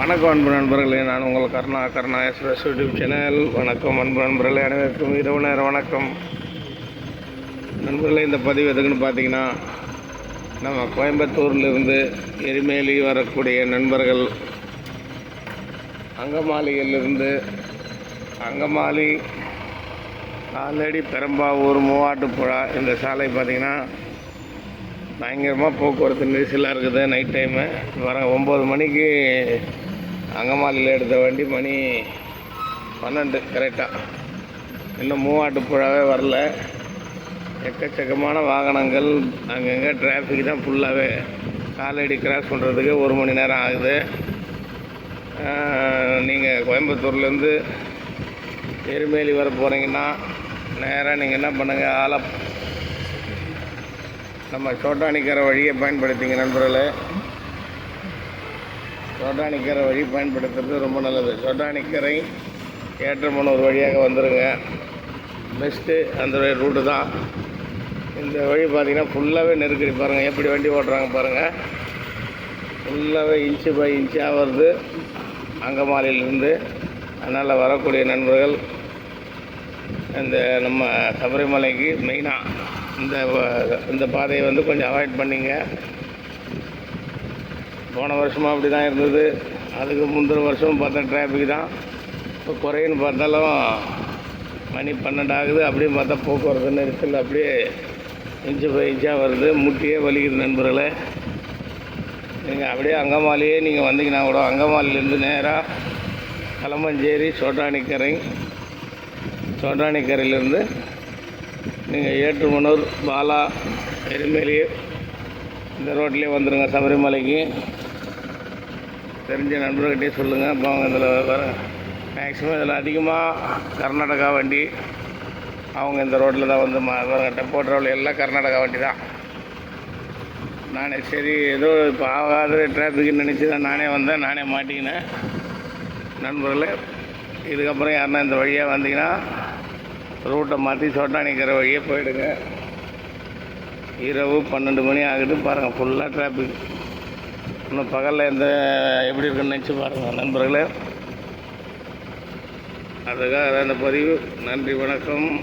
வணக்கம் அன்பு நண்பர்களே. நான் உங்கள் Karuna Karuna express YouTube channel. வணக்கம் அன்பு நண்பர்களே. அனைவருக்கும் இரவு நேரம் வணக்கம். நண்பர்களே இந்த பதிவு எதுக்குன்னு பார்த்தீங்கன்னா நம்ம கோயம்புத்தூர்லேருந்து எரிமேலி வரக்கூடிய நண்பர்கள் அங்கமாலியிலிருந்து அங்கமாலி ஆல்ரெடி பெரம்பாவூர் மூவாட்டுப்புழா இந்த சாலை பார்த்தீங்கன்னா பயங்கரமாக போக்குவரத்து நெரிசலாக இருக்குது நைட் டைமு. வர ஒம்பது மணிக்கு அங்கமாலியில் எடுத்த வண்டி மணி பன்னெண்டு கரெக்டாக இன்னும் மூவாட்டுப்புழாவே வரல. எக்கச்சக்கமான வாகனங்கள் அங்கங்கே டிராஃபிக் தான் ஃபுல்லாகவே காலடி கிராஸ் பண்ணுறதுக்கு ஒரு மணி நேரம் ஆகுது. நீங்கள் கோயம்புத்தூர்லேருந்து எருமேலி வர போகிறீங்கன்னா நேராக நீங்கள் என்ன பண்ணுங்கள் ஆலப் நம்ம சோட்டானிக்கிற வழியை பயன்படுத்திங்க நண்பர்களே. சோட்டானிக்கரை வழி பயன்படுத்துறது ரொம்ப நல்லது. சோட்டானிக்கரை ஏற்றமனூர் வழியாக வந்துடுங்க பெஸ்ட்டு அந்த ரூட்டு தான். இந்த வழி பார்த்தீங்கன்னா ஃபுல்லாகவே நெருக்கடி பாருங்கள் எப்படி வண்டி ஓட்டுறாங்க பாருங்கள் ஃபுல்லாகவே இன்ச்சு பை இன்ச்சாக வருது. அங்கமாலியிலேருந்து அதனால் வரக்கூடிய நண்பர்கள் இந்த நம்ம சபரிமலைக்கு மெயினாக இந்த இந்த பாதையை வந்து கொஞ்சம் அவாய்ட் பண்ணிங்க. போன வருஷமும் அப்படி தான் இருந்தது. அதுக்கு முந்தின வருஷமும் பார்த்தா டிராஃபிக் தான். இப்போ குறையுன்னு பார்த்தாலும் மணி பன்னெண்டு ஆகுது. அப்படியே பார்த்தா போக்குவரத்து நெரிசல் அப்படியே இன்ச்சு பை இன்ச்சாக வருது. முட்டியே வலிக்குது நண்பர்களே. நீங்கள் அப்படியே அங்கமாலியே நீங்கள் வந்தீங்கன்னா கூட அங்கமாலிலேருந்து நேராக களமஞ்சேரி சோட்டானிக்கரை சோட்டானிக்கரையிலேருந்து நீங்கள் ஏற்றுமனூர் பாலா எருமேலி இந்த ரோட்லேயே வந்துடுங்க சபரிமலைக்கு. தெரிஞ்ச நண்பர்கிட்டே சொல்லுங்கள் அப்போ அவங்க இதில் வர மேக்ஸிமம் இதில் அதிகமாக கர்நாடகா வண்டி அவங்க இந்த ரோட்டில் தான் வந்து மா- டெம்போ ட்ராவல் எல்லாம் கர்நாடகா வண்டி தான். நானே சரி ஏதோ இப்போ ஆகாத டிராஃபிக்னு நினச்சி தான் நானே வந்தேன். நானே மாட்டிக்கினேன். நண்பர்களே இதுக்கப்புறம் யாருன்னா இந்த வழியாக வந்தீங்கன்னா ரூட்டை மாற்றி சோட்டானிக்கிற வழியே போயிடுங்க. இரவு பன்னெண்டு மணி ஆகுது பாருங்கள் ஃபுல்லாக டிராஃபிக் இன்னும் பகலில் இந்த எப்படி இருக்குன்னு நினச்சி பாருங்கள் நண்பர்களே. அதுக்காக அந்த பதிவு. நன்றி வணக்கம்.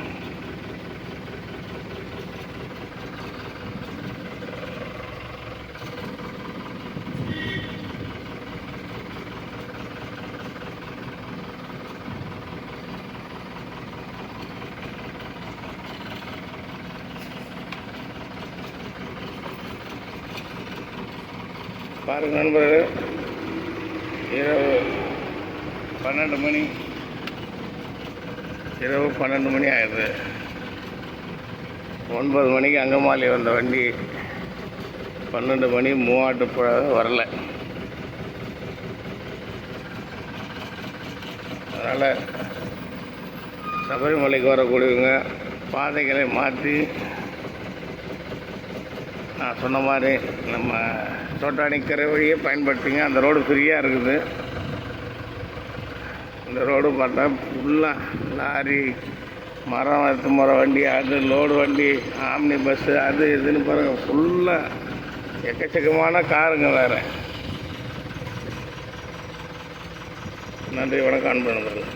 பாருங்கள் நண்பர்களே. இரவு பன்னெண்டு மணி. இரவு பன்னெண்டு மணி ஆயிடுது. ஒன்பது மணிக்கு அங்கமாலி வந்த வண்டி பன்னெண்டு மணி மூவாட்டுப்புழா வரல. அதனால் சபரிமலைக்கு வரக்கூடியவங்க பாதைகளை மாற்றி நான் சொன்ன மாதிரி நம்ம தோட்டாணிக்கரை வழியே பயன்படுத்திங்க. அந்த ரோடு ஃப்ரீயாக இருக்குது. இந்த ரோடு பார்த்தா ஃபுல்லாக லாரி மரம் எடுத்து மர வண்டி அது லோடு வண்டி ஆம்னி பஸ்ஸு அது இதுன்னு பாருங்கள் ஃபுல்லாக எக்கச்சக்கமான காருங்க வேறு. நன்றி வணக்கம் அன்பு நண்பர்கள்.